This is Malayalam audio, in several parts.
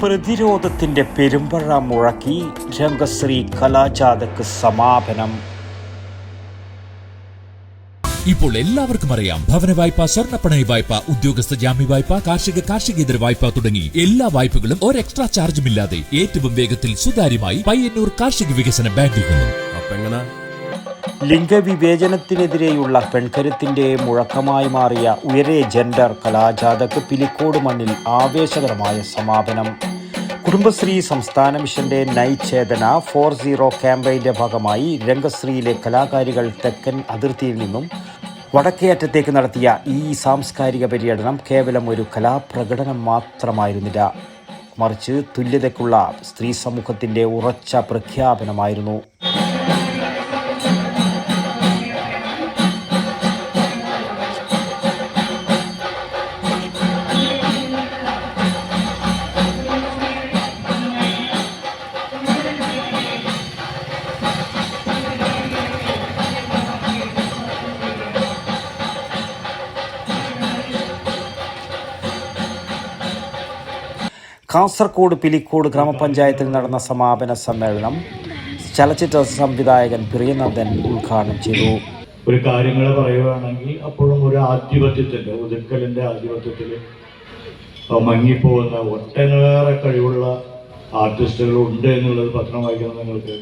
പ്രതിരോധത്തിന്റെ പെരുമ്പഴ മുഴക്കി രംഗശ്രീ കലാജാഥക്ക് സമാപനം. ഇപ്പോൾ എല്ലാവർക്കും അറിയാം ഭവന വായ്പ സ്വർണപ്പണയ വായ്പ ഉദ്യോഗസ്ഥ ജാമ്യ വായ്പ കാർഷിക കാർഷികേതര വായ്പ തുടങ്ങി എല്ലാ വായ്പകളും ഒരു എക്സ്ട്രാ ചാർജുമില്ലാതെ ഏറ്റവും വേഗത്തിൽ സുതാര്യമായി പയ്യന്നൂർ കാർഷിക വികസന ബാങ്കിൽ നിന്നും. ലിംഗവിവേചനത്തിനെതിരെയുള്ള പെൺകരുത്തിന്റെ മുഴക്കമായി മാറിയ ഉയരെ ജെൻഡർ കലാജാഥക്ക് പിലിക്കോട് മണ്ണിൽ ആവേശകരമായ സമാപനം. കുടുംബശ്രീ സംസ്ഥാന മിഷന്റെ നൈറ്റ് ചേതന ഫോർ സീറോ ക്യാമ്പയിന്റെ ഭാഗമായി രംഗശ്രീയിലെ കലാകാരികൾ തെക്കൻ അതിർത്തിയിൽ നിന്നും വടക്കേയറ്റത്തേക്ക് നടത്തിയ ഈ സാംസ്കാരിക പര്യടനം കേവലം ഒരു കലാപ്രകടനം മാത്രമായിരുന്നില്ല. മറിച്ച് തുല്യതയ്ക്കുള്ള സ്ത്രീ സമൂഹത്തിന്റെ ഉറച്ച പ്രഖ്യാപനമായിരുന്നു. കാസർഗോഡ് പിലിക്കോട് ഗ്രാമപഞ്ചായത്തിൽ നടന്ന സമാപന സമ്മേളനം ചലച്ചിത്ര സംവിധായകൻ പ്രിയനന്ദൻ ഉദ്ഘാടനം ചെയ്തു. ഒരു കാര്യങ്ങൾ പറയുകയാണെങ്കിൽ അപ്പോഴും ഒരു ആധിപത്യത്തിന്റെ ഒതുക്കലിന്റെ ആധിപത്യത്തിൽ മങ്ങിപ്പോകുന്ന ഒട്ടനേറെ കഴിവുള്ള ആർട്ടിസ്റ്റുകൾ ഉണ്ട് എന്നുള്ളത് പത്രം വായിക്കുന്ന നിങ്ങൾക്ക്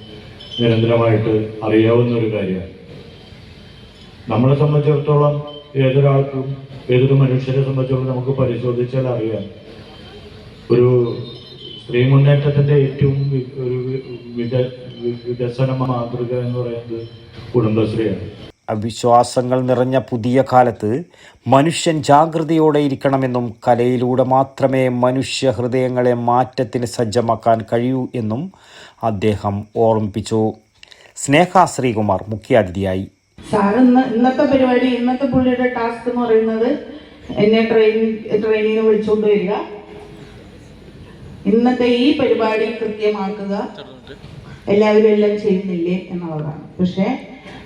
നിരന്തരമായിട്ട് അറിയാവുന്ന ഒരു കാര്യമാണ്. നമ്മളെ സംബന്ധിച്ചിടത്തോളം ഏതൊരാൾക്കും ഏതൊരു മനുഷ്യരെ സംബന്ധിച്ചിടത്തോളം നമുക്ക് പരിശോധിച്ചാൽ അറിയാം. ഒരു സ്ത്രീ മുന്നേറ്റത്തിന്റെ ഏറ്റവും ഒരു വിക വികസന മാതൃക എന്ന് പറയുന്നത് കുടുംബശ്രീയാണ്. അവിശ്വാസങ്ങൾ നിറഞ്ഞ പുതിയ കാലത്ത് മനുഷ്യൻ ജാഗ്രതയോടെ ഇരിക്കണമെന്നും കലയിലൂടെ മാത്രമേ മനുഷ്യ ഹൃദയങ്ങളെ മാറ്റത്തിന് സജ്ജമാക്കാൻ കഴിയൂ എന്നും അദ്ദേഹം ഓർമ്മിപ്പിച്ചു. സ്നേഹ ശ്രീകുമാർ മുഖ്യാതിഥിയായി. സാർ ഇന്ന് ഇന്നത്തെ പരിപാടി ഇന്നത്തെ പുള്ളിയുടെ ടാസ്ക് എന്ന് പറയുന്നത് എന്നെ ട്രെയിനിങ് ട്രെയിനിങ്ങിന് വിളിച്ചുകൊണ്ട് വരിക. ഇന്നത്തെ ഈ പരിപാടി കൃത്യമാക്കുക. എല്ലാവരും എല്ലാം ചെയ്യുന്നില്ലേ എന്നുള്ളതാണ്. പക്ഷേ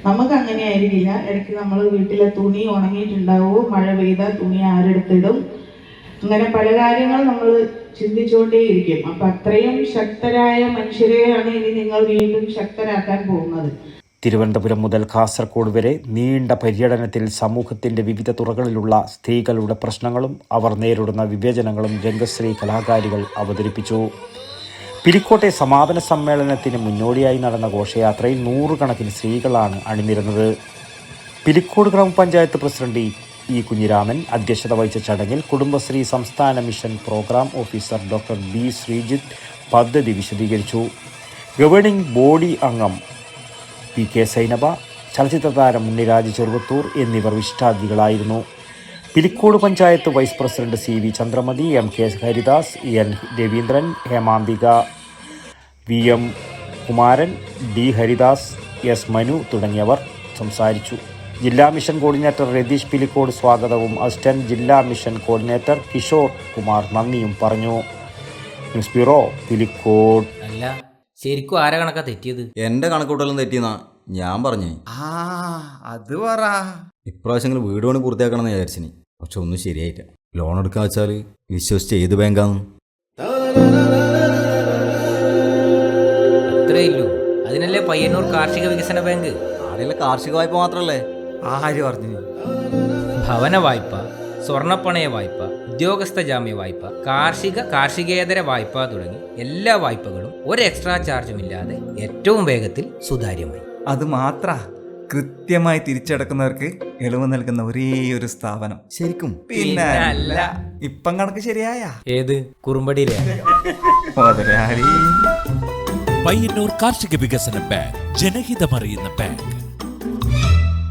നമുക്ക് അങ്ങനെ ആയിരിക്കില്ല ഇടയ്ക്ക് നമ്മൾ വീട്ടിലെ തുണി ഉണങ്ങിയിട്ടുണ്ടാവും? മഴ പെയ്താൽ തുണി ആരെടുത്തിടും? അങ്ങനെ പല കാര്യങ്ങൾ നമ്മൾ ചിന്തിച്ചുകൊണ്ടേയിരിക്കും. അപ്പൊ അത്രയും ശക്തരായ മനുഷ്യരെയാണ് ഇനി നിങ്ങൾ വീണ്ടും ശക്തരാക്കാൻ പോകുന്നത്. തിരുവനന്തപുരം മുതൽ കാസർഗോഡ് വരെ നീണ്ട പര്യടനത്തിൽ സമൂഹത്തിന്റെ വിവിധ തുറകളിലുള്ള സ്ത്രീകളുടെ പ്രശ്നങ്ങളും അവർ നേരിടുന്ന വിവേചനങ്ങളും രംഗശ്രീ കലാകാരികൾ അവതരിപ്പിച്ചു. പിലിക്കോട്ടെ സമാപന സമ്മേളനത്തിന് മുന്നോടിയായി നടന്ന ഘോഷയാത്രയിൽ നൂറുകണക്കിന് സ്ത്രീകളാണ് അണിനിരുന്നത്. പിരിക്കോട് ഗ്രാമപഞ്ചായത്ത് പ്രസിഡന്റ് ഇ കുഞ്ഞിരാമൻ അധ്യക്ഷത വഹിച്ച ചടങ്ങിൽ കുടുംബശ്രീ സംസ്ഥാന mission programme officer doctor B Sreejith പദ്ധതി വിശദീകരിച്ചു. ഗവേണിംഗ് ബോഡി അംഗം പി കെ സൈനബ ചലച്ചിത്ര താരം ഉണ്ണിരാജ് ചെറുവത്തൂർ എന്നിവർ വിശിഷ്ടാതിഥികളായിരുന്നു. Pilicode panchayat vice president C V Chandramathi M K Haridas N Raveendran Hemambika V M Kumaran D Haridas S Manu തുടങ്ങിയവർ സംസാരിച്ചു. ജില്ലാ മിഷൻ കോർഡിനേറ്റർ രതീഷ് പിലിക്കോട് സ്വാഗതവും. അസിസ്റ്റന്റ് ജില്ലാ മിഷൻ കോർഡിനേറ്റർ കിഷോർ കുമാർ നന്ദിയും പറഞ്ഞു. News bureau Pilicode. ശരിക്കും ആരാ കണക്കാ തെറ്റിയത്? എന്റെ കണക്കൂട്ടലും തെറ്റിയെന്നാ ഞാൻ പറഞ്ഞേ. ആ അത് പറ. ഇപ്രാവശ്യങ്ങൾ വീട് പണി പൂർത്തിയാക്കണമെന്ന് വിചാരിച്ചിനി. പക്ഷെ ഒന്നും ശരിയായില്ല. ലോൺ എടുക്കാൻ വെച്ചാൽ വിശ്വസിച്ച് ഏത് ബാങ്കാന്ന്. അത്രേ ഇല്ലൂ അതിനല്ലേ പയ്യന്നൂർ കാർഷിക വികസന ബാങ്ക്? ആടെയുള്ള കാർഷിക വായ്പ മാത്രല്ലേ? ആര് പറഞ്ഞു? ഭവന വായ്പ. സ്വർണപ്പണയ വായ്പ ഉദ്യോഗസ്ഥ ജാമ്യ വായ്പ കാർഷിക കാർഷികേതര വായ്പ തുടങ്ങി എല്ലാ വായ്പകളും ഒരു എക്സ്ട്രാ ചാർജും ഇല്ലാതെ ഏറ്റവും വേഗത്തിൽ സുതാര്യമായി. അത് മാത്ര കൃത്യമായി തിരിച്ചടക്കുന്നവർക്ക് ഇളവ് നൽകുന്ന ഒരേ ഒരു സ്ഥാപനം. ശരിക്കും. പിന്നെ അല്ല. ഇപ്പം കണക്ക് ശരിയായ? ഏത്? കുറുമ്പടിയിലെ. മുതലാളി പയ്യന്നൂർ കാർഷിക വികസന ബാങ്ക് ജനഹിതമറിയുന്ന ബാങ്ക്.